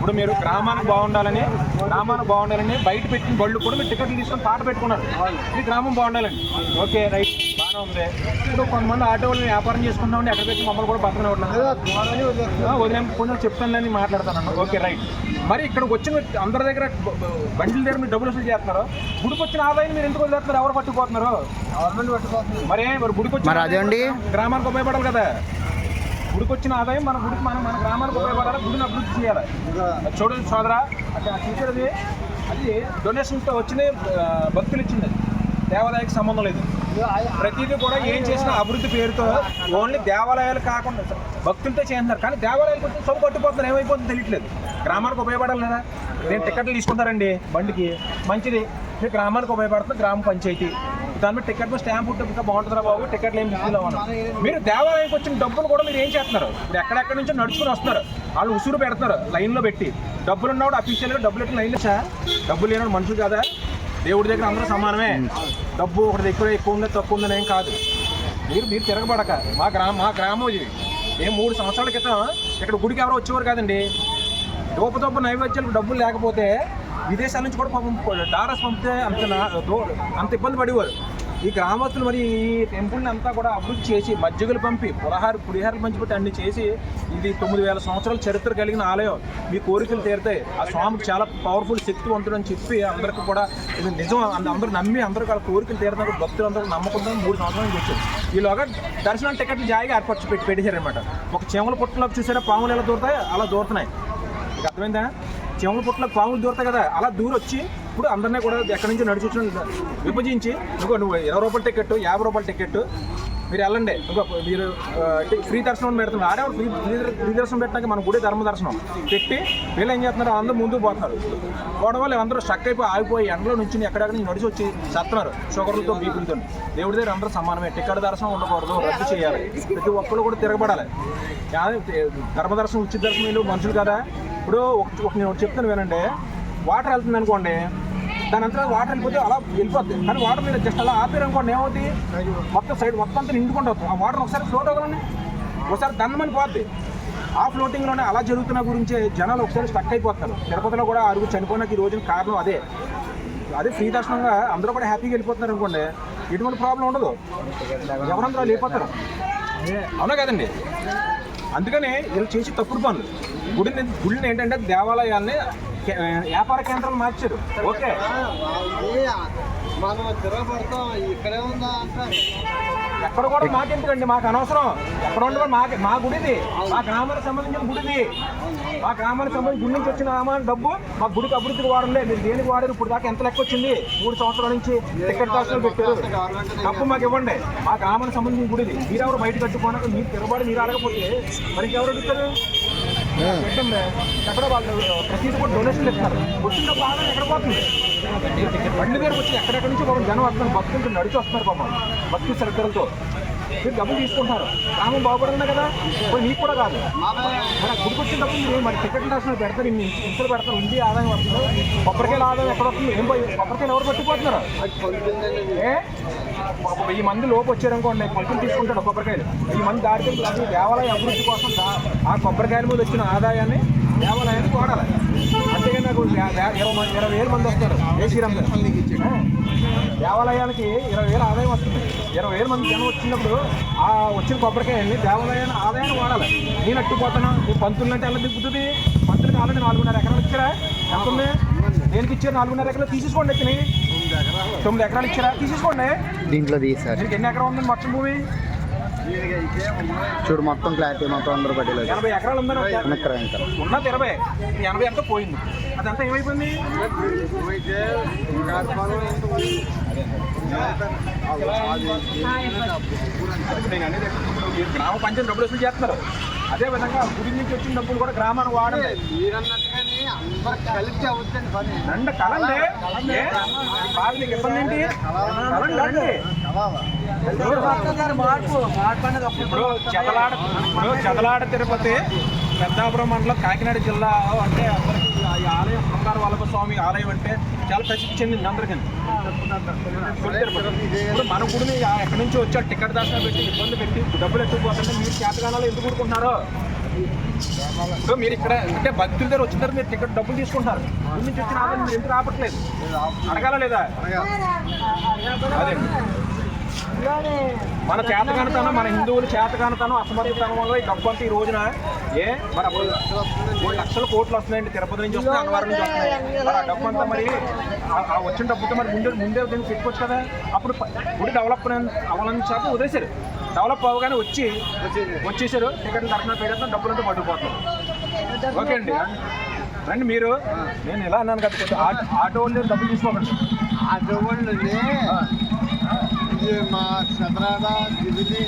ఇప్పుడు మీరు గ్రామానికి బాగుండాలని గ్రామానికి బాగుండాలని బయట పెట్టిన బళ్ళు కూడా మీరు టికెట్లు తీసుకొని పాట పెట్టుకున్నారు. మీ గ్రామం బాగుండాలండి ఓకే రైట్. బాగానే ఉంది. ఇప్పుడు కొంతమంది ఆటో వాళ్ళు వ్యాపారం చేసుకుంటామండి ఎక్కడ పెట్టి మమ్మల్ని కూడా పక్కన వదిలే కొంచెం చెప్తానని మాట్లాడతాను ఓకే రైట్. మరి ఇక్కడ వచ్చిన అందరి దగ్గర బండిల దగ్గర మీరు డబ్బులు వసూలు చేస్తున్నారు. గుడికి వచ్చిన ఆదాయం మీరు ఎందుకు వదిలేస్తున్నారు? ఎవరు పట్టుకుపోతున్నారు? గవర్నమెంట్ పట్టుకుపోతున్నారు? మరి మరి గుడికి అదేండి? గ్రామానికి ఉపయోగపడాలి కదా. గుడికి వచ్చిన ఆదాయం మన గుడికి మనం మన గ్రామానికి ఉపయోగపడాలి గుడిని అభివృద్ధి చేయాలి. చూడండి సోదరా అంటే ఆ టీచర్ అది అది డొనేషన్తో వచ్చిన భక్తులు ఇచ్చింది అది. దేవాలయానికి సంబంధం లేదు. ప్రతిదీ కూడా ఏం చేసినా అభివృద్ధి పేరుతో ఓన్లీ దేవాలయాలు కాకుండా భక్తులతో చేస్తున్నారు. కానీ దేవాలయాలకు వచ్చి సొమ్ము పట్టుకుపోతున్నారు ఏమైపోతుందో తెలియట్లేదు. గ్రామానికి ఉపయోగపడాలి కదా. నేను టికెట్లు తీసుకుంటారండి బండికి? మంచిది. మీ గ్రామానికి ఉపయోగపడుతుంది గ్రామ పంచాయతీ. దాని మీద టికెట్ మీద స్టాంప్ ఉంటే ఇంకా బాగుంటుందా బాబు టికెట్లు ఏం తీసుకున్నాం మీరు దేవాలయానికి వచ్చిన డబ్బులు కూడా మీరు ఏం చేస్తున్నారు? ఇప్పుడు ఎక్కడెక్కడ నుంచో నడుచుకుని వస్తున్నారు. వాళ్ళు ఉసురు పెడుతున్నారు లైన్లో పెట్టి. డబ్బులు ఉన్నవాడు అఫీషియల్గా డబ్బులు ఎట్లా లైన్లో సార్ డబ్బులు లేనివాడు మనుషులు కదా? దేవుడి దగ్గర అందరూ సమానమే. డబ్బు ఒకటి దగ్గర ఎక్కువ ఉందా తక్కువ ఉందని ఏం కాదు. మీరు మీరు తిరగబడక. మా గ్రామం మా గ్రామం ఇది. మేము మూడు సంవత్సరాల క్రితం ఇక్కడ గుడికి ఎవరో వచ్చేవారు కాదండి. దోపదోప నైవేద్యాలకు డబ్బులు లేకపోతే విదేశాల నుంచి కూడా పాపం డారస్ పంపితే అంత దో- అంత ఇబ్బంది పడేవారు. ఈ గ్రామస్తులు మరి ఈ టెంపుల్ని అంతా కూడా అభివృద్ధి చేసి మజ్జిగలు పంపి పురహార పులిహారలు పంచిపెట్టి అన్ని చేసి ఇది తొమ్మిది వేల సంవత్సరాల చరిత్ర కలిగిన ఆలయం. మీ కోరికలు తీరుతాయి. ఆ స్వామికి చాలా పవర్ఫుల్ శక్తివంతుడు అని చెప్పి అందరికీ కూడా ఇది నిజం. అంద- అందరూ నమ్మి అందరూ వాళ్ళ కోరికలు తీరుతారు. భక్తులు అందరూ నమ్మకంతో మూడు సంవత్సరాల నుంచి వచ్చారు. ఈలోగా దర్శనం టికెట్లు జాయిగా ఏర్పరచి పెట్టి పెట్టేశారనమాట ఒక చెమల పుట్టలోకి చూసారా? పాములు ఎలా దూరతాయి అలా దూరుతున్నాయి. అర్థమైందా? చెమల పుట్టలో పాములు దూరతాయి కదా అలా దూరొచ్చి వచ్చి ఇప్పుడు అందరినీ కూడా ఎక్కడి నుంచి నడిచి వచ్చిన విభజించి నువ్వు నువ్వు ఇరవై రూపాయల టికెట్ యాభై రూపాయల టికెట్ మీరు వెళ్ళండి. ఇంకో మీరు ఫ్రీ దర్శనం పెడుతున్నారు. ఆడే ఫ్రీ ఫ్రీ దర్శనం పెట్టినాక మన గుడి ధర్మ దర్శనం. పెట్టి వీళ్ళు ఏం చేస్తున్నారు? అందరూ ముందుకు పోతున్నారు. పోవడం వల్ల అందరూ స్ట్రక్ అయిపోయి ఆగిపోయి ఎండలో నుంచి ఎక్కడెక్కడ నుంచి నడిచి వచ్చి చేస్తున్నారు షుగర్లతో బీపులతో. దేవుడి దగ్గర అందరూ సమానమే. టికెట్ దర్శనం ఉండకూడదు. రద్దు చేయాలి. ప్రతి ఒక్కరు కూడా తిరగబడాలి. ధర్మ దర్శనం ఉచిత దర్శనం వీళ్ళు మనుషులు కదా. ఇప్పుడు ఒక- నేను ఒకటి చెప్తాను వినండి. వాటర్ వెళ్తుంది అనుకోండి దాని అంతా వాటర్ వెళ్ళిపోతే అలా వెళ్ళిపోద్ది. కానీ వాటర్ మీద జస్ట్ అలా ఆపేరు అనుకోండి ఏమవుతుంది మొత్తం సైడ్ మొత్తం అంతా నిండుకుంటూ వస్తుంది. ఆ వాటర్ ఒకసారి ఫ్లోట్ అవ్వాలని ఒకసారి దండమని పోద్ది. ఆ ఫ్లోటింగ్లోనే అలా జరుగుతున్న గురించే జనాలు ఒకసారి స్టక్ అయిపోతారు. తిరుపతిలో కూడా అరుగు చనిపోయినకి ఈ రోజున కారణం అదే. అదే ఫ్రీ దర్శనంగా అందరూ కూడా హ్యాపీగా వెళ్ళిపోతున్నారు అనుకోండి ఎటువంటి ప్రాబ్లం ఉండదు. ఎవరందరూ వెళ్ళిపోతారు. అవునా కదండి? అందుకనే వీళ్ళు చేసి తప్పుడు పనులు. గుడిని గుడిని ఏంటంటే దేవాలయాల్ని వ్యాపార కేంద్రాలు మార్చారు. ఓకే. మనం తిరగబడతాం ఇక్కడే ఉందా అంటారు ఎక్కడ కూడా మాకెందుకండి? మాకు అనవసరం. ఎక్కడ ఉండదు మా మా గుడిది. మా గ్రామానికి సంబంధించిన గుడిది. మా గ్రామానికి సంబంధించి గుడి నుంచి వచ్చిన గ్రామానికి డబ్బు మా గుడికి అభివృద్ధికి వాడలే మీరు దేనికి వాడారు? ఇప్పుడు దాకా ఎంత లెక్క వచ్చింది? మూడు సంవత్సరాల నుంచి టికెట్ దర్శనం పెట్టారు. డబ్బు మాకు ఇవ్వండి. మా గ్రామానికి సంబంధించిన గుడిది. మీరెవరు బయట కట్టుకోనక మీరు తిరగబడి మీరు అడగపోతే మరి ఎవరు అడుగుతారు? ఎక్కడ వాళ్ళు ప్రతిదీ కూడా డొనేషన్ ఇస్తారు వచ్చిన బాగా ఎక్కడ పోతుంది బండి దగ్గర వచ్చి ఎక్కడెక్కడి నుంచి పాపం జనం వస్తున్నారు భక్తులు నడిచి వస్తున్నారు పాపం భక్తి శ్రద్ధలతో. మీరు డబ్బులు తీసుకుంటారు. గ్రామం బాగుపడాలి కదా? మరి మీకు కూడా కాదు. మరి గుడికి వచ్చిన డబ్బులు మీరు మరి టికెట్ రాసిన పెడతారు ఇన్ని ఇంట్లో పెడతారు. ఇంటి ఆదాయం వస్తుంది. కొబ్బరికాయల ఆదాయం ఎక్కడ వస్తుంది? ఏం పోయి? కొబ్బరికాయలు ఎవరు పట్టుకుపోతున్నారు? ఏ? ఒక వెయ్యి మంది లోపు వచ్చారనుకోండి పంతులు తీసుకుంటాడు కొబ్బరికాయలు. వెయ్యి మంది దాటికి అది దేవాలయ అభివృద్ధి కోసం ఆ కొబ్బరికాయల మీద వచ్చిన ఆదాయాన్ని దేవాలయానికి వాడాలి. అంతేగాని నాకు ఇరవై ఇరవై వేల మంది వస్తారు. ఏ శ్రీరామ్ గారు? ఆ, దేవాలయానికి ఇరవై వేల ఆదాయం వస్తుంది. ఇరవై వేల మంది జనం వచ్చినప్పుడు ఆ వచ్చిన కొబ్బరికాయల్ని దేవాలయాన్ని ఆదాయాన్ని వాడాలి. నేను అట్టుపోతాను ఈ పంతులు అంటే ఎలా దిగుతుంది? పంతులకి ఆల్రెడీ నాలుగున్నర ఎకరాలు ఇచ్చారా? ఎంత ఉంది? దేనికి ఇచ్చారు? నాలుగున్నర ఎకరాలు తీసేసుకోండి ఎక్కని తొమ్మిది ఎకరాలు ఇచ్చారా? తీసేసుకోండి. దీంట్లో తీసారు ఎన్ని ఎకరాలు ఉందండి మొత్తం భూమి? చూడు మొత్తం క్లారిటీ మొత్తం అందరూ పట్టేలేదు. ఎనభై ఎకరాలు ఉందని వెనక్కి ఇంకా. ఉన్నది ఇరవై. ఎనభై ఎంత పోయింది. అదంతా ఏమైపోయింది? నేను అనేది ఈ గ్రామ పంచాయతీ డబ్బులు వసూలు చేస్తున్నారు. అదే విధంగా గుడి నుంచి వచ్చిన డబ్బులు కూడా గ్రామాన్ని వాడండి మీరన్నట్టుగానే అందరు కలిసి అవుతుంది పని. రండి కలండి. ఏ? బాగా నీకు ఇబ్బంది ఏంటి? కలండి ఇప్పుడు చెదలాడ ఇప్పుడు చెదలాడ తిరుపతి పెద్దాపురం మండలం కాకినాడ జిల్లా అంటే ఈ ఆలయం శృంగార వల్లభ స్వామి ఆలయం అంటే చాలా ప్రసిద్ధి చెందింది అందరికీ. ఇప్పుడు మన గుడిని ఎక్కడి నుంచి వచ్చా టికెట్ దర్శనం పెట్టి ఇబ్బంది పెట్టి డబ్బులు ఎట్టుకుపోతుంటే మీరు చేతగానాలు ఎందుకు కూడుకుంటున్నారో ఇప్పుడు మీరు ఇక్కడ అంటే భక్తుల దగ్గర వచ్చిన తర్వాత మీరు టికెట్ డబ్బులు తీసుకుంటారు ముందు నుంచి వచ్చిన మీరు ఎందుకు రావట్లేదు అడగాల లేదా? అదే. మన చేతకానితనం మన హిందువులు చేతకానితనం అసమర్థతనం వల్ల ఈ డబ్బు అంతా ఈ రోజున ఏ? మరి అప్పుడు మూడు లక్షల కోట్లు వస్తున్నాయండి తిరుపతి నుంచి వస్తున్నాయి అన్నవరం నుంచి వస్తున్నాయి. మరి ఆ డబ్బు అంతా మరి ఆ- వచ్చిన డబ్బుతో మరి ముందే ముందే దీన్ని పెట్టుకోవచ్చు కదా? అప్పుడు గుడి డెవలప్ అవ్వాలని చెప్పి వదిలేశారు. డెవలప్ అవ్వగానే వచ్చి వచ్చేసారు టికెట్లు దర్శనం పెట్టేస్తాం డబ్బులంతా పట్టుకుపోతాం ఓకే అండి. రండి మీరు. నేను ఎలా అన్నాను కదా ఆటో ఆటో వాళ్ళు డబ్బులు తీసుకోకండి. అటువంటి ఇది మా చంద్రాడ దివిలి